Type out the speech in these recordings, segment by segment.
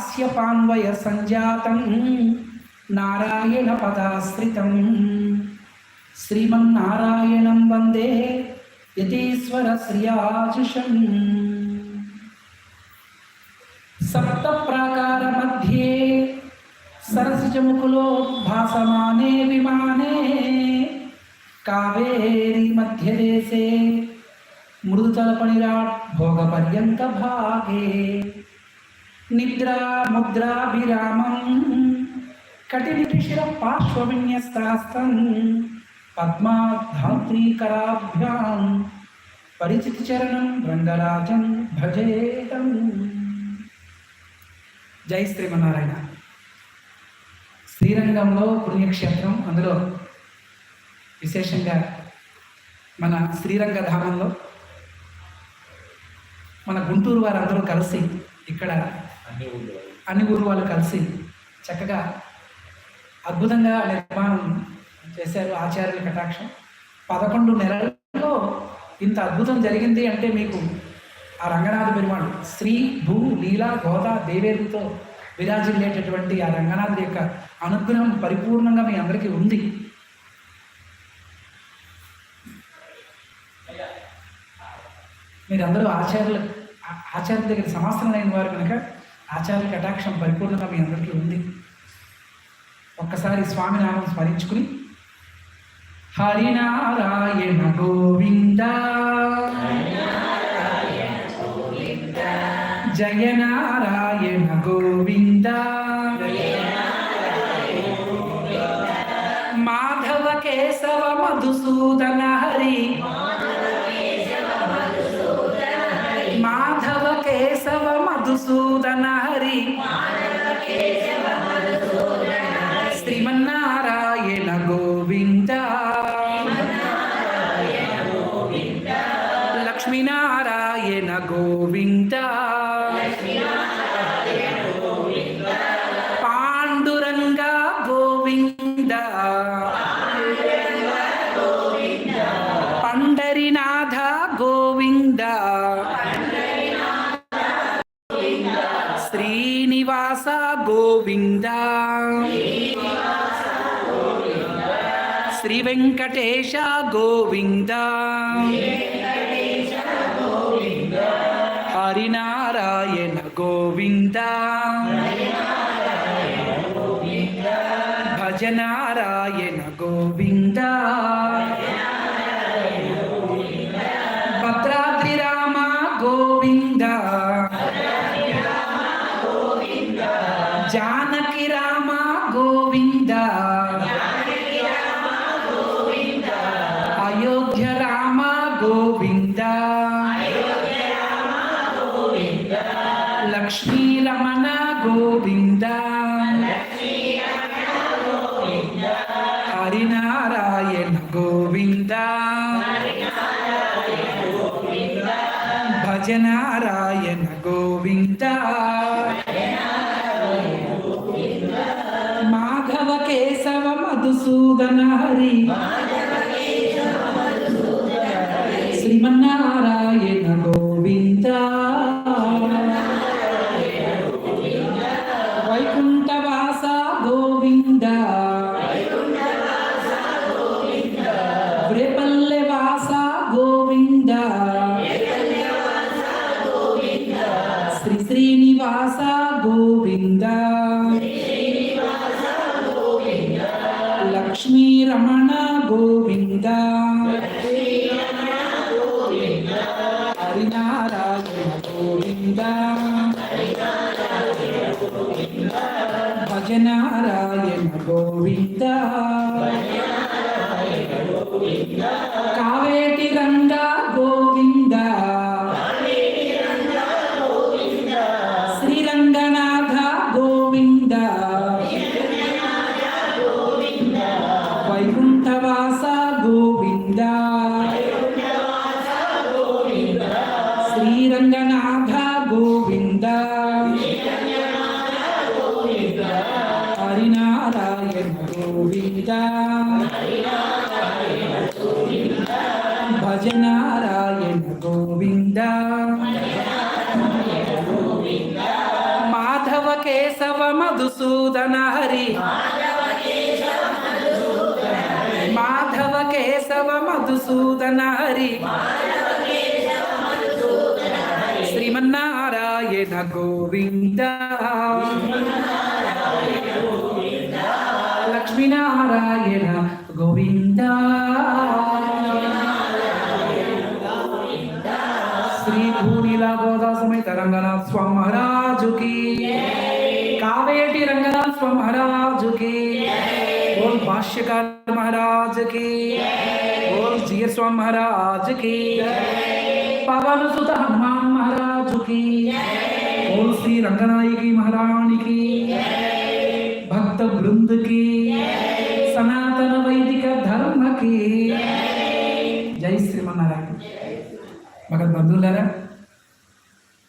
हास्यपान्वय संजातम नारायण पदाश्रित श्रीमारायण वंदे यतीश्वर हास्यपान्वयसञ्जातं नारायणपदाश्रितं श्रीमन्नारायणं वंदे यतीश्वरश्रियाजुषम् सप्तप्राकारमध्ये सरसजमुकुलोद्भासमाने विमाने कावेरी मध्य देशे मृदुतलपणिराट भोगपर्यंत भागे సరసిజముఖులో భాసమానే విమానే కటినిటిశిర పార్శ్వవిన్యస్తాస్తం పద్మాధాత్రీకరాభ్యాం పరిచితి చరణం రంగరాజం భజేతం జై శ్రీమన్నారాయణ. శ్రీరంగంలో పుణ్యక్షేత్రం అందులో విశేషంగా మన శ్రీరంగ ధామంలో మన గుంటూరు వారందరూ కలిసి ఇక్కడ అన్ని అన్ని ఊరు వాళ్ళు కలిసి చక్కగా అద్భుతంగా నిర్మాణం చేశారు ఆచార్యుల కటాక్షం. పదకొండు నెలల్లో ఇంత అద్భుతం జరిగింది అంటే మీకు ఆ రంగనాథ పెరుమాడు శ్రీ భూ లీలా గోదా దేవేరుతో విరాజిల్లేటటువంటి ఆ రంగనాథుడి యొక్క అనుగ్రహం పరిపూర్ణంగా మీ అందరికీ ఉంది. మీరందరూ ఆచార్యులు ఆచార్య ఆచార్యుల దగ్గర సమాసనమైన వారు కనుక ఆచార్య కటాక్షం పరిపూర్ణంగా మీ అందరికీ ఉంది. ఒక్కసారి స్వామినామం స్మరించుకుని హరినారాయణ గోవింద జయ నారాయణ గోవింద మాధవ కేశవ మధుసూదన మధుసూదన వెంకటేశ గోవింద. హరినారాయణ గోవింద. భజనారాయణ గోవింద. మాధవ కేశవ మధుసూదన హరి శ్రీమన్నారాయణ గోవింద భజనారాయణ గోవింద కేశవ మధుసూదన హరి. మాధవ కేశవ మధుసూదన హరి. శ్రీమన్నారాయణ గోవింద. లక్ష్మీనారాయణ గోవింద. శ్రీ భూనీలా గోదా సమేత రంగనాథ్ స్వామి మహారాజుకి. కావేటి రంగనాథ్ మహారాజు మహారాజుకి ఓం భాష్యకార మహారాజుకి ఓం జీయ స్వామి మహారాజుకి పవన సుత హనుమాన్ మహారాజుకి ఓం శ్రీ రంగనాయకి మహారాణికి భక్త బృందకి సనాతన వైదిక ధర్మకి జై శ్రీమన్నారాయణ భగత్ బంధువులారా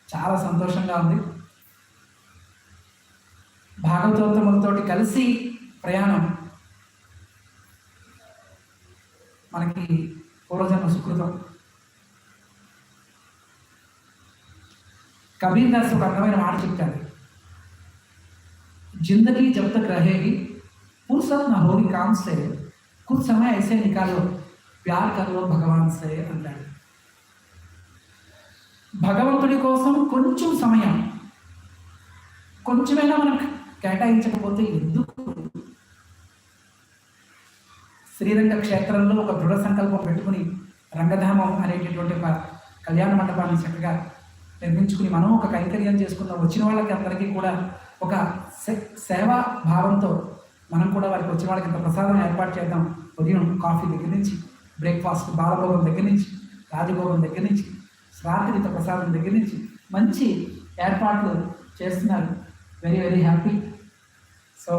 చాలా సంతోషంగా ఉంది. భాగవతోత్తములతోటి కలిసి ప్రయాణం మనకి పూర్వజన్మ సుకృతం కబీర్ దాస్ ఒక అందమైన మాట చెప్తాడు जिंदगी जब तक रहेगी फुर्सत न होगी काम से कुछ समय ऐसे निकालो प्यार कर लो భగవాన్ సే అంటాడు భగవంతుడి కోసం కొంచెం సమయం కొంచెమైనా మనం కేటాయించకపోతే ఎందుకు? శ్రీరంగ క్షేత్రంలో ఒక దృఢ సంకల్పం పెట్టుకుని రంగధామం అనేటటువంటి ఒక కళ్యాణ మండపాన్ని చక్కగా నిర్మించుకుని మనం ఒక కైంకర్యం చేసుకుందాం వచ్చిన వాళ్ళకి అందరికీ కూడా ఒక సే- సేవా భావంతో మనం కూడా వారికి వచ్చిన వాళ్ళకి ఇంత ప్రసాదం ఏర్పాటు చేద్దాం. ఉదయం కాఫీ దగ్గర నుంచి బ్రేక్ఫాస్ట్ బాలభోగం దగ్గర నుంచి రాజభోగం దగ్గర నుంచి రాత్రిత ప్రసాదం దగ్గర నుంచి మంచి ఏర్పాట్లు చేస్తున్నారు. Very very happy. సో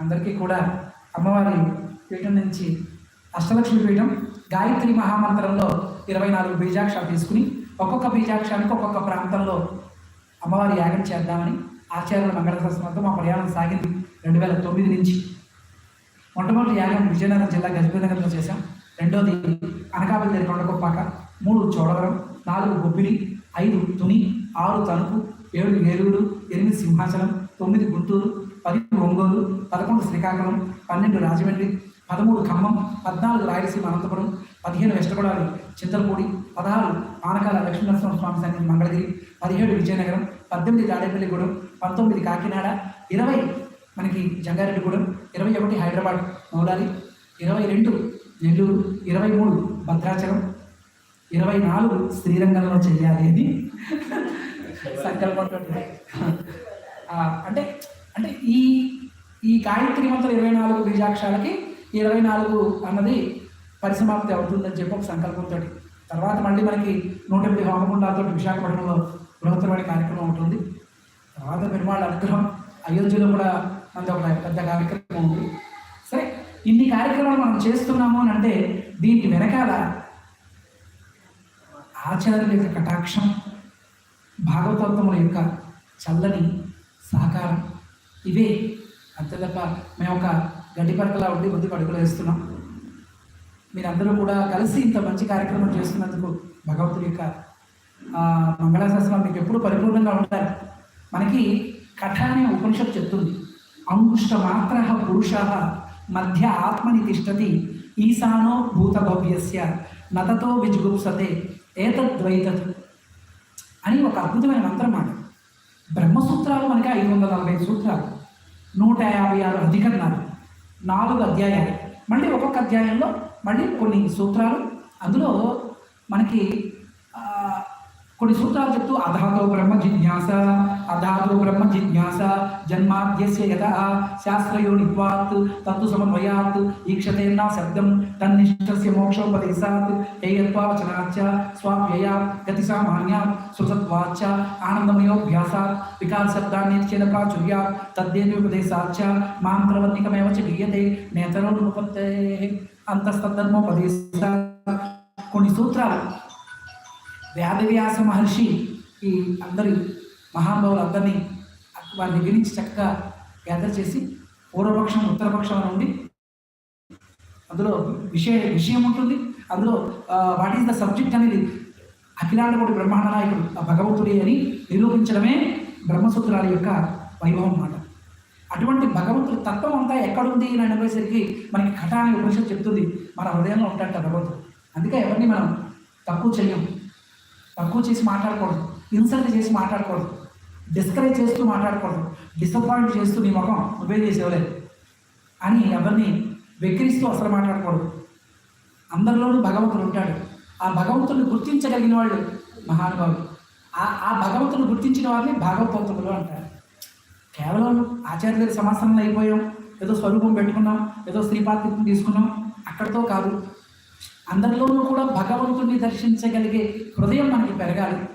అందరికీ కూడా అమ్మవారి పీఠం నుంచి అష్టలక్ష్మి పీఠం గాయత్రి మహామంత్రంలో ఇరవై నాలుగు బీజాక్షాలు తీసుకుని ఒక్కొక్క బీజాక్షానికి ఒక్కొక్క ప్రాంతంలో అమ్మవారి యాగం చేద్దామని ఆచార్యుల మంగళశాస్త్రంతో మా ప్రయాణం సాగింది రెండు వేల తొమ్మిది నుంచి. మొట్టమొదటి యాగం విజయనగరం జిల్లా గజపతినగర్లో చేశాం. రెండోది అనకాపల్లి కొండకొప్పాక మూడు చోడవరం నాలుగు బొబ్బిలి ఐదు తుని ఆరు తణుకు ఏడు ఏలూరు ఎనిమిది సింహాచలం తొమ్మిది గుంటూరు పది ఒంగోలు పదకొండు శ్రీకాకుళం పన్నెండు రాజమండ్రి పదమూడు ఖమ్మం పద్నాలుగు రాయలసీమ అనంతపురం పదిహేను వెస్టగొడాలి చింతలపూడి పదహారు ఆనకాల లక్ష్మీనరసింహ స్వామి సన్నిధి మంగళగిరి పదిహేడు విజయనగరం పద్దెనిమిది తాడేపల్లిగూడెం పంతొమ్మిది కాకినాడ ఇరవై మనకి జంగారెడ్డిగూడెం ఇరవై ఒకటి హైదరాబాద్ మౌలాలి ఇరవై రెండు నెల్లూరు ఇరవై మూడు భద్రాచలం ఇరవై నాలుగు శ్రీరంగంలో చేయాలి అని సంకల్పంతో అంటే అంటే ఈ ఈ గాయత్రి మంత్రం ఇరవై నాలుగు బీజాక్షరాలకి ఇరవై నాలుగు అన్నది పరిసమాప్తి అవుతుందని చెప్పి ఒక సంకల్పంతో తర్వాత మళ్ళీ మనకి నూట ఎనిమిది హోమగుండాలతో విశాఖపట్నంలో బృహత్తరమైన కార్యక్రమం ఉంటుంది తర్వాత పెరుమాళ్ళ అనుగ్రహం అయోధ్యలో కూడా మనది ఒక పెద్ద కార్యక్రమం ఉంది. సరే ఇన్ని కార్యక్రమాలు మనం చేస్తున్నాము అని అంటే దీనికి వెనకాల ఆచార్యుల యొక్క కటాక్షం భాగవతత్వముల యొక్క చల్లని సహకారం ఇవే. అంతే తప్ప మేము ఒక గడ్డి పరకలా ఉండి కొద్ది అడుగులు వేస్తున్నాం. మీరందరూ కూడా కలిసి ఇంత మంచి కార్యక్రమం చేస్తున్నందుకు భగవంతుడి యొక్క మంగళాశాస్త్రం మీకు ఎప్పుడు పరిపూర్ణంగా ఉంటారు మనకి కథ అనే ఉపనిషత్ చెప్తుంది. అంకుష్ట మాత్ర పురుష మధ్య ఆత్మని తిష్టతి ఈశానో భూతభవ్యస్య నతతో విజుగుప్సతే ఏతద్వైతత్ అని ఒక అద్భుతమైన మంత్రం మాట. బ్రహ్మసూత్రాలు మనకి ఐదు వందల నలభై సూత్రాలు. నూట యాభై ఆరు అధికరణాలు. నాలుగు అధ్యాయాలు. మళ్ళీ ఒక్కొక్క అధ్యాయంలో మళ్ళీ కొన్ని సూత్రాలు. అందులో మనకి కొన్ని సూత్రాలు చెప్తూ అధాతో బ్రహ్మ జిజ్ఞాస అధాతో బ్రహ్మ జిజ్ఞాస జన్మాద్యస్య యత శాస్త్రయోనిత్వాత్ తత్తు సమన్వయాత్ ఈక్షతేన్నా శబ్దం తన్నిష్టస్య మోక్షోపదేశాత్ హేయత్వాచనాచ స్వాప్యయా గతి సామాన్య సుతత్వాచ ఆనందమయోభ్యాసాత్ వికార శబ్దాన్నిచ్చేద ప్రాచుర్యాత్ తద్దేవ్యోపదేశాచ మాం ప్రవర్తికమేవ చ గీయతే నేతరోపత్తే అంతస్తద్ధర్మోపదేశ కొన్ని సూత్రాలు వేదవ్యాస మహర్షి ఈ అందరి మహానుభావులందరినీ వారిని వారి దగ్గర నుంచి చక్కగా గ్యాదర్ చేసి పూర్వపక్షం ఉత్తరపక్షం అని ఉండి అందులో విషయ విషయం ఉంటుంది. అందులో వాట్ ఈస్ ద సబ్జెక్ట్ అనేది అఖిలాండకోటి బ్రహ్మాండ నాయకుడు ఆ భగవంతుడి అని నిరూపించడమే బ్రహ్మసూత్రాల యొక్క వైభవం అన్నమాట. అటువంటి భగవంతుడి తత్వం అంతా ఎక్కడుంది అని అనేసరికి మనకి కథాని ఉపనిషత్తు చెప్తుంది. మన హృదయంలో ఉంటాడట భగవంతుడు. అందుకే ఎవరిని మనం తక్కువ చేయము తక్కువ చేసి మాట్లాడకూడదు. ఇన్సల్ట్ చేసి మాట్లాడకూడదు. డిస్కరేజ్ చేస్తూ మాట్లాడకూడదు. డిసప్పాయింట్ చేస్తూ నీ ముఖం నువ్వే చేసేవలేదు అని ఎవరిని వెక్కిరిస్తూ అసలు మాట్లాడకూడదు. అందరిలోనూ భగవంతుడు ఉంటాడు. ఆ భగవంతుడిని గుర్తించగలిగిన వాళ్ళు మహానుభావులు. ఆ ఆ భగవంతుని గుర్తించిన వారిని భాగవతోత్తములు అంటారు. కేవలం ఆచార్య దగ్గర సమాసనంలో అయిపోయాం. ఏదో స్వరూపం పెట్టుకున్నాం. ఏదో శ్రీపాత్రికం తీసుకున్నాం. అక్కడితో కాదు. అందరిలోనూ కూడా భగవంతుడిని దర్శించగలిగే హృదయం మనకి పెరగాలి.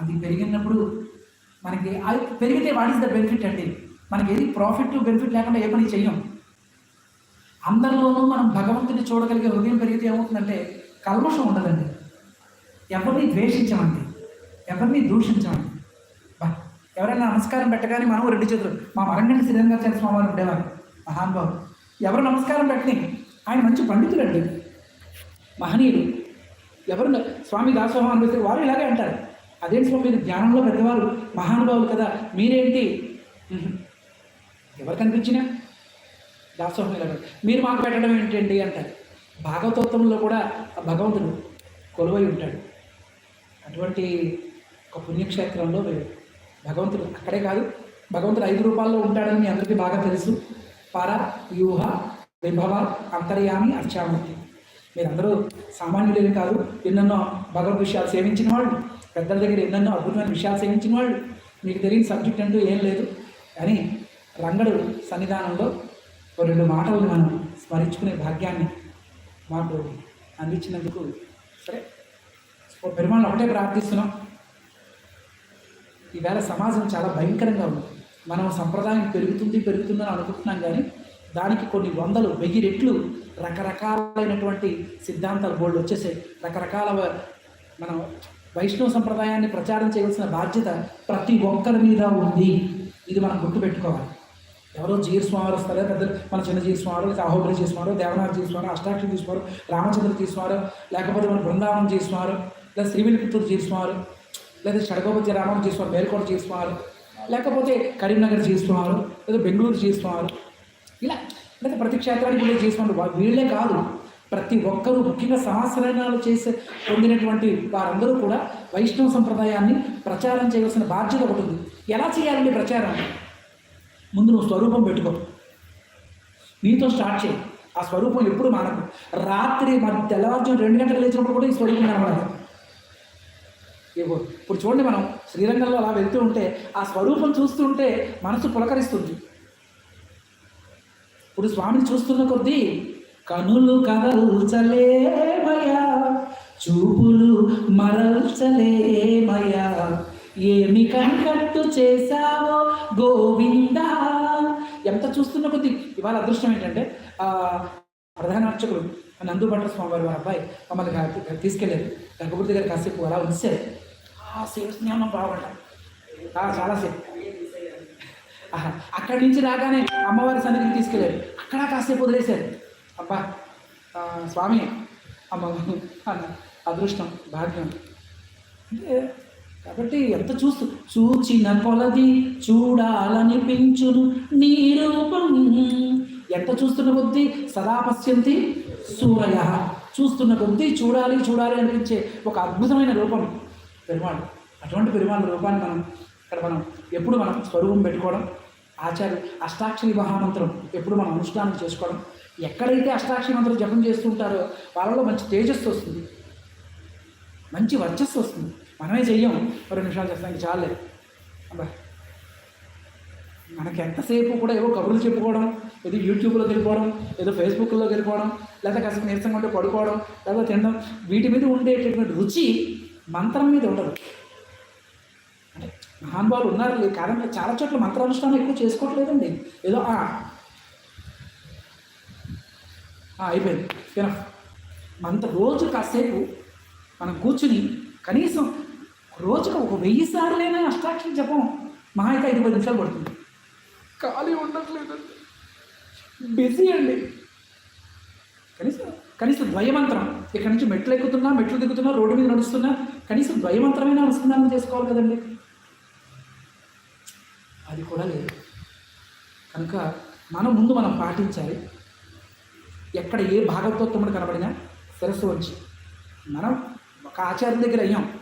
అది పెరిగినప్పుడు మనకి అది పెరిగితే వాట్ ఇస్ ద బెనిఫిట్ అండి? మనకి ఏది ప్రాఫిట్ బెనిఫిట్ లేకుండా ఏ పని చేయం అందరిలోనూ మనం భగవంతుని చూడగలిగే హృదయం పెరిగితే ఏమవుతుందంటే కల్మషం ఉండదండి. ఎవరిని ద్వేషించమండి. ఎవరిని దూషించమండి. ఎవరైనా నమస్కారం పెట్టగానే మనం రెండు చేతులు మా మరంగంటి శ్రీరంగాచార్య వారు ఉండేవారు మహానుభావులు. ఎవరు నమస్కారం పెట్టని ఆయన మంచి పండితులండి. మహనీయుడు ఎవరు స్వామి దాసోహం అనిపిస్తే వారు ఇలాగే అంటారు. అదేంటి స్వామి మీరు జ్ఞానంలో పెద్దవారు మహానుభావులు కదా మీరేంటి? ఎవరు కనిపించినా దాసోహం ఇలా మీరు మాకు పెట్టడం ఏంటండి? అంటారు. భాగవతోత్వంలో కూడా భగవంతుడు కొలువై ఉంటాడు. అటువంటి ఒక పుణ్యక్షేత్రంలో భగవంతుడు అక్కడే కాదు భగవంతుడు ఐదు రూపాల్లో ఉంటాడని మీ అందరికీ బాగా తెలుసు. పార వ్యూహ విభవ అంతర్యామి అర్చామూర్తి. మీరందరూ సామాన్యులేమి కాదు ఎన్నెన్నో భగవద్ విషయాలు సేవించిన వాళ్ళు పెద్దల దగ్గర ఎన్నెన్నో అద్భుతమైన విషయాలు సేవించిన వాళ్ళు. మీకు తెలియని సబ్జెక్ట్ అంటూ ఏం లేదు. కానీ రంగడు సన్నిధానంలో ఓ రెండు మాటలను మనం స్మరించుకునే భాగ్యాన్ని మాకు అందించినందుకు సరే ఓ ఒకటే ప్రార్థిస్తున్నాం. ఈవేళ సమాజం చాలా భయంకరంగా ఉంది. మనం సంప్రదాయం పెరుగుతుంది పెరుగుతుందని అనుకుంటున్నాం కానీ దానికి కొన్ని వందలు వెయ్యి రెట్లు రకరకాలైనటువంటి సిద్ధాంతాలు బోల్డ్ వచ్చేసాయి రకరకాల మనం వైష్ణవ సంప్రదాయాన్ని ప్రచారం చేయవలసిన బాధ్యత ప్రతి ఒక్కరి మీద ఉంది ఇది మనం గుర్తుపెట్టుకోవాలి ఎవరో జీవస్వామి వస్తారో పెద్ద మన చిన్న జీవస్వామి స్వామి లేకపోతే అహోబలి చేసుకున్నారు దేవనాథ్ జీస్వారు అష్టాక్షి జీస్వారు రామచంద్ర జీస్వారు లేకపోతే మన బృందావనం జీస్వారు లేదా శ్రీవిలిపుత్తూరు జీస్వారు లేదా షడగోపతి రామం చేసుకున్నారు మేల్కోట జీస్వారు లేకపోతే కరీంనగర్ చేస్తున్నారు లేదా బెంగళూరు చేస్తున్నారు ఇలా లేకపోతే ప్రతి క్షేత్రానికి వీళ్ళే జీస్వారు వీళ్ళే కాదు. ప్రతి ఒక్కరూ ముఖ్యంగా సంవత్సరాలు చేసే పొందినటువంటి వారందరూ కూడా వైష్ణవ సంప్రదాయాన్ని ప్రచారం చేయవలసిన బాధ్యత ఒకటి ఉంది. ఎలా చేయాలండి ప్రచారం? ముందు నువ్వు స్వరూపం పెట్టుకో. నీతో స్టార్ట్ చేయి. ఆ స్వరూపం ఎప్పుడు మానకు. రాత్రి మన తెల్లవారుజు రెండు గంటలు లేచినప్పుడు కూడా ఈ స్వరూపం కనబడదు. ఇప్పుడు చూడండి మనం శ్రీరంగంలో అలా వెళ్తూ ఉంటే ఆ స్వరూపం చూస్తుంటే మనసు పులకరిస్తుంది. ఇప్పుడు స్వామిని చూస్తున్న కొద్దీ కనులు కదల్చలేమయా చూపులు మరల్చలేమయా ఏమి కనికట్టు చేశావో గోవిందా? ఎంత చూస్తున్న కొద్దీ ఇవాళ అదృష్టం ఏంటంటే ప్రధాన అర్చకులు నందు భట్ల స్వామి వారి అబ్బాయి మమ్మల్ని తీసుకెళ్ళారు. గర్భగుడి గారు కాసేపు అలా ఉంచారు ఆ సేవ స్నానం బాగుంటాం చాలాసేపు అక్కడి నుంచి రాగానే అమ్మవారి సన్నిధికి తీసుకెళ్ళారు. అక్కడ కాసేపు వదిలేశారు. అబ్బా స్వామి అమ్మ అన్న అదృష్టం భాగ్యం. అంటే కాబట్టి ఎంత చూస్తూ చూచిన కొలది చూడాలనిపించును నీ రూపం. ఎంత చూస్తున్న కొద్దీ సదా పశ్యంతి సూరయ. చూస్తున్న కొద్దీ చూడాలి చూడాలి అనిపించే ఒక అద్భుతమైన రూపం పెరుమాళ్. అటువంటి పెరుమాళ్ రూపాన్ని మనం ఇక్కడ మనం ఎప్పుడు మనం స్వరూపం పెట్టుకోవడం ఆచార్య అష్టాక్షరి మహామంత్రం ఎప్పుడు మనం అనుష్ఠానం చేసుకోవడం. ఎక్కడైతే అష్టాక్షరి మంత్రం జపం చేస్తుంటారో వాళ్ళలో మంచి తేజస్సు వస్తుంది. మంచి వర్చస్సు వస్తుంది. మనమే చెయ్యం. రెండు నిమిషాలు చేస్తానికి చాలే. అబ్బా. మనకి ఎంతసేపు కూడా ఏవో కబుర్లు చెప్పుకోవడం ఏదో యూట్యూబ్లో వెళ్ళిపోవడం ఏదో ఫేస్బుక్లో వెళ్ళిపోవడం లేదా కాస్త నీరసంగా ఉంటే పడుకోవడం లేదా తినడం. వీటి మీద ఉండేటటువంటి రుచి మంత్రం మీద ఉండదు. మహానుభావులు ఉన్నారు కాదండి చాలా చోట్ల మంత్రానుష్ఠానం ఎక్కువ చేసుకోవట్లేదండి. ఏదో అయిపోయింది. ఎనఫ్ మంత రోజు కాసేపు మనం కూర్చుని కనీసం రోజుకు ఒక వెయ్యి సార్లైనా అష్టాక్షరి జపం మహా అయితే ఐదు పది నిమిషాలు పడుతుంది. ఖాళీ ఉండట్లేదండి. బిజీ అండి. కనీసం కనీసం ద్వయమంత్రం. ఇక్కడ నుంచి మెట్లు ఎక్కుతున్నా మెట్లు దిగుతున్నా రోడ్డు మీద నడుస్తున్నా కనీసం ద్వయమంత్రమైనా అనుసంధానం చేసుకోవాలి కదండి. అది కూడా లేదు. కనుక మనం ముందు మనం పాటించాలి. ఎక్కడ ఏ భాగవతోత్తముడు కనబడినా శిరస్సు వచ్చి మనం ఒక ఆచార్య దగ్గర అయ్యాం.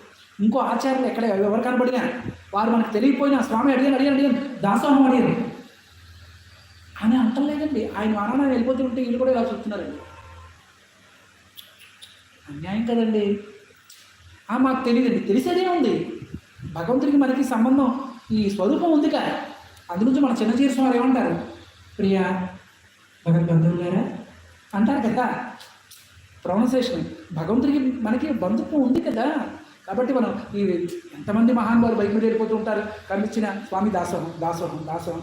ఇంకో ఆచార్యులు ఎక్కడ ఎవరు కనబడినా వారు మనకు తెలియకపోయినా స్వామి అడిగాను అడిగాను అడిగాను దాసోహం అడిగాను. అని అంటలేదండి ఆయన వారాన వెళ్ళిపోతూ ఉంటే వీళ్ళు కూడా ఇలా చూస్తున్నారండి అన్యాయం కదండి. మాకు తెలియదండి. తెలిసేదే ఉంది. భగవంతుడికి మనకి సంబంధం ఈ స్వరూపం ఉంది కదా. అందుగురించి మన చిన్న చేసిన వారు ఏమంటారు? ప్రియా భగవద్బంధువులు గారా? అంటారు కదా. ప్రొనౌన్సేషన్ భగవంతుడికి మనకి బంధుత్వం ఉంది కదా. కాబట్టి మనం ఈ ఎంతమంది మహానుభావులు బైక్ మీద వెళ్ళిపోతూ ఉంటారు? కనిపించిన స్వామి దాసోహం దాసోహం దాసోహం.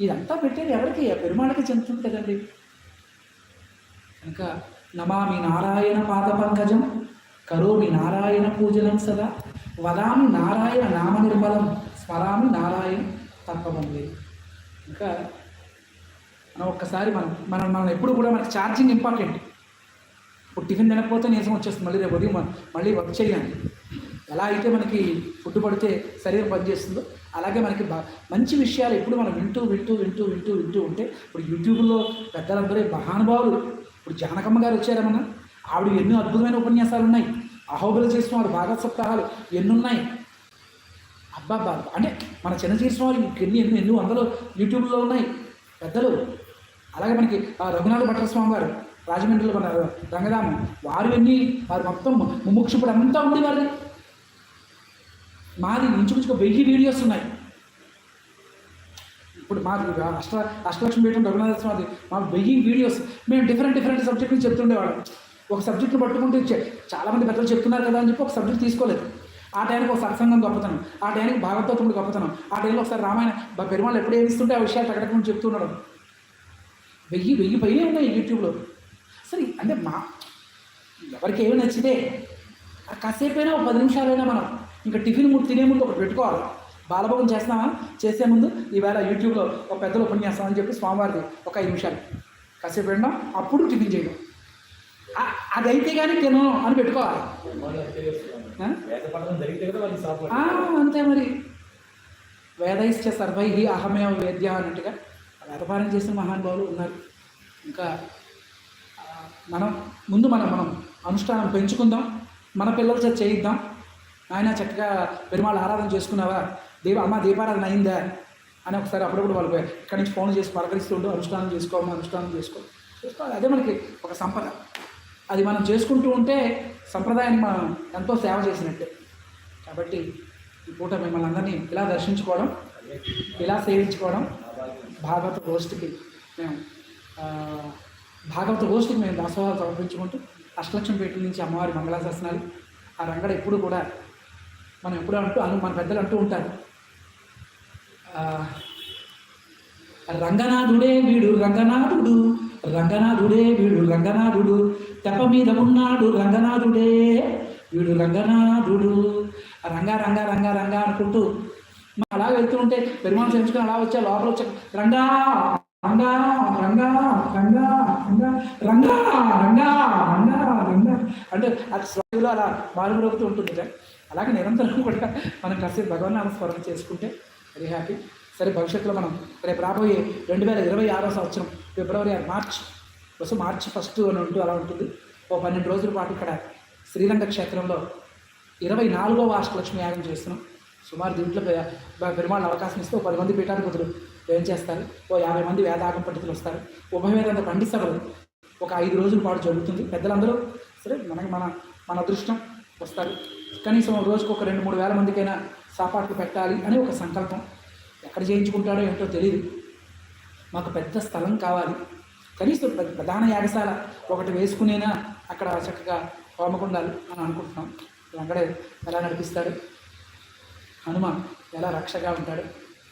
ఇదంతా పెట్టేది ఎవరికి? పెరుమాళకి చెందుతుంది కదండి. ఇంకా నమామి నారాయణ పాద పంకజం కరోమి నారాయణ పూజలం సదా వదామి నారాయణ నామ నిర్మలం. స్మరామి నారాయణ తప్పబంది ఇంకా మనం ఒక్కసారి మనం మనం మనం ఎప్పుడు కూడా మనకి ఛార్జింగ్ ఇంపార్టెంట్ ఇప్పుడు టిఫిన్ తినకపోతే నీరసం వచ్చేస్తుంది. మళ్ళీ రేపు ఉదయం మళ్ళీ వర్క్ చేయాలి ఎలా అయితే మనకి ఫుడ్ పడితే శరీరం పనిచేస్తుందో అలాగే మనకి బా మంచి విషయాలు ఎప్పుడు మనం వింటూ వింటూ వింటూ వింటూ వింటూ ఉంటే ఇప్పుడు యూట్యూబ్లో పెద్దలందరూ మహానుభావులు ఇప్పుడు జానకమ్మ గారు వచ్చారమన్నా ఆవిడ ఎన్నో అద్భుతమైన ఉపన్యాసాలు ఉన్నాయి. అహోబలు చేసిన వాడు భాగవత సప్తాహాలు ఎన్నున్నాయి. అబ్బా అబ్బాబ్బా అంటే మన చిన్న చేసిన ఎన్ని ఎన్ని ఎన్ని వందలు యూట్యూబ్లో ఉన్నాయి. పెద్దలు. అలాగే మనకి ఆ రఘునాథ భట్ల స్వామి వారు రాజమండ్రిలో మన రంగధామం. వారు ఎన్ని వారు మొత్తం ముముక్షుడు అంతా ఉంది వారి మాది ఇంచుమించుకు వెయ్యి వీడియోస్ ఉన్నాయి. ఇప్పుడు మాది అష్ట అష్టలక్ష్మి పీఠం రఘునాథ స్వామి మా వెయ్యి వీడియోస్ మేము డిఫరెంట్ డిఫరెంట్ సబ్జెక్ట్ నుంచి చెప్తుండేవాళ్ళం. ఒక సబ్జెక్ట్ని పట్టుకుంటే చాలామంది పెద్దలు చెప్తున్నారు కదా అని చెప్పి ఒక సబ్జెక్ట్ తీసుకోలేదు. ఆ టైంకి ఒక సత్సంగం గొప్పతనం ఆ టైంకి భాగవతముడు గొప్పతనం ఆ టైంలో ఒకసారి రామాయణ పెరుమాళ్ళు ఎప్పుడు ఏమిస్తుంటే ఆ విషయాలు టకటక చెప్తున్నాడు వెయ్యి వెయ్యి పైనే ఉన్నాయి యూట్యూబ్లో. సరే అంటే మా ఎవరికి ఏమి నచ్చితే ఆ కాసేపైనా ఒక పది నిమిషాలైనా మనం ఇంకా టిఫిన్ ముందు తినే ముందు ఒకటి పెట్టుకోవాలి. బాలభోగం చేస్తున్నామా చేసే ముందు ఈవేళ యూట్యూబ్లో ఒక పెద్దలు ఉపన్యాసం అని చెప్పి స్వామివారిది ఒక ఐదు నిమిషాలు. కాసేపు వెళ్ళడం అప్పుడు టిఫిన్ చేయడం అది అయితే కానీ తినను అని పెట్టుకోవాలి. అంతే మరి. వేదైశ్చ సర్వై అహమేవ వేద్య అన్నట్టుగా వేదపాలన చేసిన మహానుభావులు ఉన్నారు. ఇంకా మనం ముందు మనం మనం అనుష్ఠానం పెంచుకుందాం మన పిల్లల చేత చేయిద్దాం. ఆయన చక్కగా పెరుమాళ ఆరాధన చేసుకున్నావా? దేవ అమ్మ దీపారాధన అయిందా? అని ఒకసారి అప్పుడప్పుడు వాళ్ళు ఇక్కడి నుంచి ఫోన్ చేసి పలకరిస్తుంటూ అనుష్ఠానం చేసుకోమా అనుష్ఠానం చేసుకో. చేసుకోవాలి. అదే మనకి ఒక సంపద. అది మనం చేసుకుంటూ ఉంటే సంప్రదాయాన్ని మనం ఎంతో సేవ చేసినట్టే. కాబట్టి ఈ పూట మిమ్మల్ని అందరినీ ఇలా దర్శించుకోవడం ఇలా సేవించుకోవడం భాగవత గోష్ఠికి మేము భాగవత గోష్ఠికి మేము దాసోహాలు సమర్పించుకుంటూ అష్టలక్ష్యం పేట నుంచి అమ్మవారి మంగళాశాసనాలు ఆ రంగడ ఎప్పుడు కూడా మనం ఎప్పుడు అంటూ అను మన పెద్దలు అంటూ ఉంటారు. రంగనాథుడే వీడు రంగనాథుడు రంగనాథుడే వీడు రంగనాథుడు తెప్ప మీద ఉన్నాడు రంగనాథుడే వీడు రంగనాథుడు. రంగా రంగా రంగా రంగా అనుకుంటూ మా అలా వెళ్తూ ఉంటే పెరుమాణం చేయించుకుని అలా వచ్చా లోపల వచ్చా రంగా రంగా రంగా రంగా రంగా రంగా రంగా రంగా రంగా అంటే అది స్వామిలో అలా మారుమరుగుతూ ఉంటుంది అలాగే నిరంతరం కూడా మనం కాసేపు భగవన్ నామస్మరణ చేసుకుంటే వెరీ హ్యాపీ సరే భవిష్యత్తులో మనం రేపు రాబోయే రెండు వేల ఇరవై ఆరో సంవత్సరం ఫిబ్రవరి మార్చ్ బస్సు మార్చి ఫస్ట్ అని ఉంటూ అలా ఉంటుంది. ఓ పన్నెండు రోజుల పాటు ఇక్కడ శ్రీరంగ క్షేత్రంలో ఇరవై నాలుగో అష్టలక్ష్మి యాగం చేస్తున్నాం. సుమారు దీంట్లో పెరుమాళ్ళు అవకాశం ఇస్తే ఓ పది మంది పీఠాధిపతులు ఏం చేస్తారు? ఓ యాభై మంది వేదాగం పండితులు వస్తారు. ఉభయవేదాంత పండిత సభలు ఒక ఐదు రోజుల పాటు జరుగుతుంది. పెద్దలందరూ సరే మనకి మన మన అదృష్టం వస్తారు. కనీసం రోజుకు ఒక రెండు మూడు వేల మందికైనా సాపాట్లు పెట్టాలి అని ఒక సంకల్పం. ఎక్కడ చేయించుకుంటాడో ఏంటో తెలియదు మాకు పెద్ద స్థలం కావాలి. కనీసం ప్ర- ప్రధాన యాగశాల ఒకటి వేసుకునేనా అక్కడ చక్కగా హోమకుండాలి అని అనుకుంటున్నాం. వెంకడే ఎలా నడిపిస్తాడు? హనుమ ఎలా రక్షగా ఉంటాడు?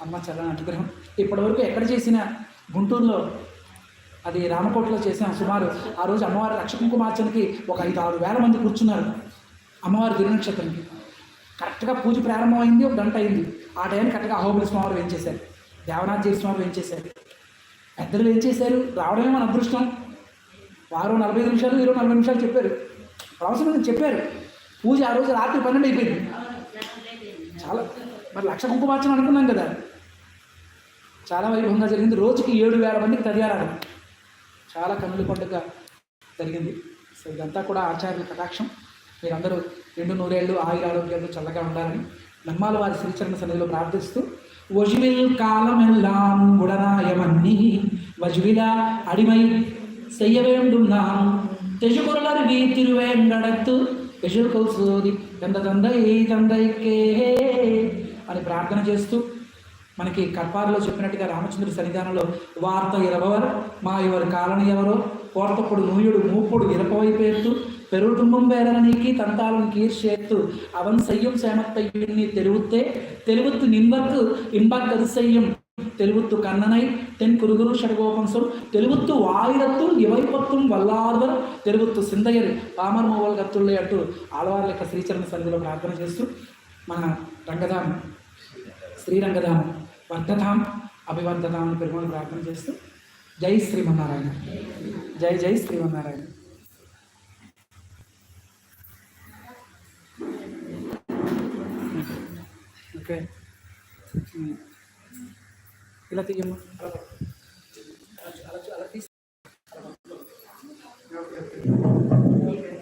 అమ్మ చల్లని అనుగ్రహం. ఇప్పటివరకు ఎక్కడ చేసినా గుంటూరులో అది రామకోటలో చేసాం సుమారు ఆ రోజు అమ్మవారి రక్ష కుమార్చనకి ఒక ఐదు ఆరు వేల మంది కూర్చున్నారు. అమ్మవారి దిననక్షత్రంకి కరెక్ట్గా పూజ ప్రారంభమైంది ఒక గంట అయింది. ఆ టైం కరెక్ట్గా అహోబుల స్వామి వేయించేశారు చేశారు? దేవనాథ్ స్వామి వేయించేశారు పెద్దలు వేయించేశారు రావడమే మన అదృష్టం. వారు నలభై ఐదు నిమిషాలు ఇరవై నలభై నిమిషాలు చెప్పారు. అవసరం చెప్పారు. పూజ ఆ రోజు రాత్రి పన్నెండు అయిపోయింది. చాలా మరి లక్ష కుంకుమార్చన అనుకున్నాం కదా. చాలా వైభవంగా జరిగింది. రోజుకి ఏడు వేల మందికి తదియారాడు చాలా కన్నుల పండుగ జరిగింది. సో ఇదంతా కూడా ఆచార్యుల కటాక్షం. మీరందరూ రెండు నూరేళ్ళు ఆయుర ఆరోగ్యాలు చల్లగా ఉండాలని నమ్మాల వారి శ్రీచరణ సన్నిధిలో ప్రార్థిస్తూ ఒజివిల్ కాలమెల్లాం ఉడనాయమన్ని వజువిల అడిమై செய்ய வேண்டும் நாம் தெஜுகுரலருவி திருவேங்கடத்து పెజుకల్ సోది తంద తందై తందైకే అని ప్రార్థన చేస్తూ మనకి కర్పారులో చెప్పినట్టుగా రామచంద్రుడి సన్నిధానంలో వార్త ఇరవరు మా ఎవరి కాలని ఎవరో కోర్తప్పుడు నూయుడు మూపుడు ఇరపవై పెరుగు పెరుటుంబం వేరనీకి తంతాలను కీర్చేత్తు. అవన్ సయ్యం క్షేమత్తయ్యుణ్ణి తెలివితే తెలివిత్తు నింబత్తు ఇంబక్కదిశయ్యం తెలుగుతు కన్ననై తెన్ కురుగురు షడ్గోపంసులు తెలివిత్తు వాయిరత్తు ఇవైపత్తు వల్లార్వర్ తెలివిత్తు సింధయ్యరు పామర్ మోవల్ గత్తుళ్ళే అంటూ ఆళ్వార్ల యొక్క శ్రీచరణ సన్నిధిలో ప్రార్థన చేస్తూ మన రంగధామం శ్రీరంగధామం వర్ధధామం అభివర్ధధామని పెరుగుని ప్రార్థన చేస్తూ జై శ్రీమన్నారాయణ. జై జై శ్రీమన్నారాయణ. ఓకే ఉమ్. ఇలా తీయమ్మా అలా పట్టు. అలా అలా అలా తీసి ఓకే, ఓకే. ఓకే.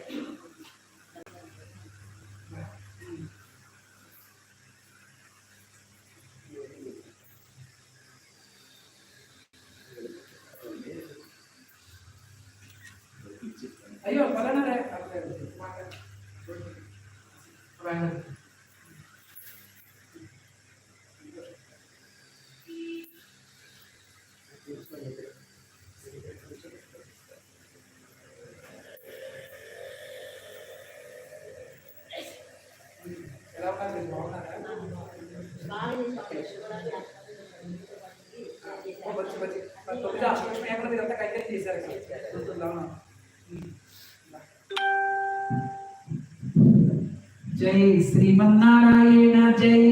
అయ్యో పలానా రే. రాయండి. ఎలా ఉన్నారు మీరు? బాగున్నారా? ఓ, వచ్చి, వచ్చి. మరి తొమ్మిది అష్టలక్ష్మి ఏమన్నా మీరంతా కైకర్యం చేశారు కదా? గుర్తుందా? అవునా? ఉమ్. జై శ్రీమన్నారాయణ జై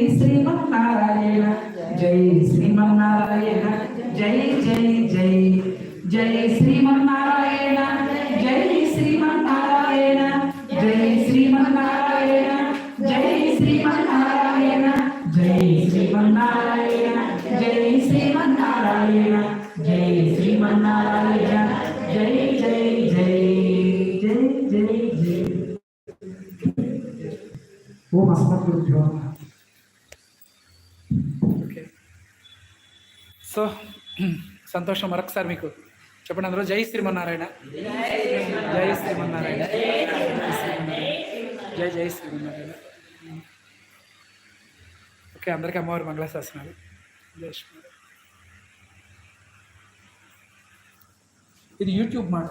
సంతోషం మరొకసారి మీకు చెప్పండి అందరూ జై శ్రీమన్నారాయణ. జై శ్రీమన్నారాయణ. జై జై జై శ్రీమన్నారాయణ. ఓకే అందరికీ అమ్మవారి మంగళశాసనాలు. జై శ్రీ ఇది యూట్యూబ్ మాట.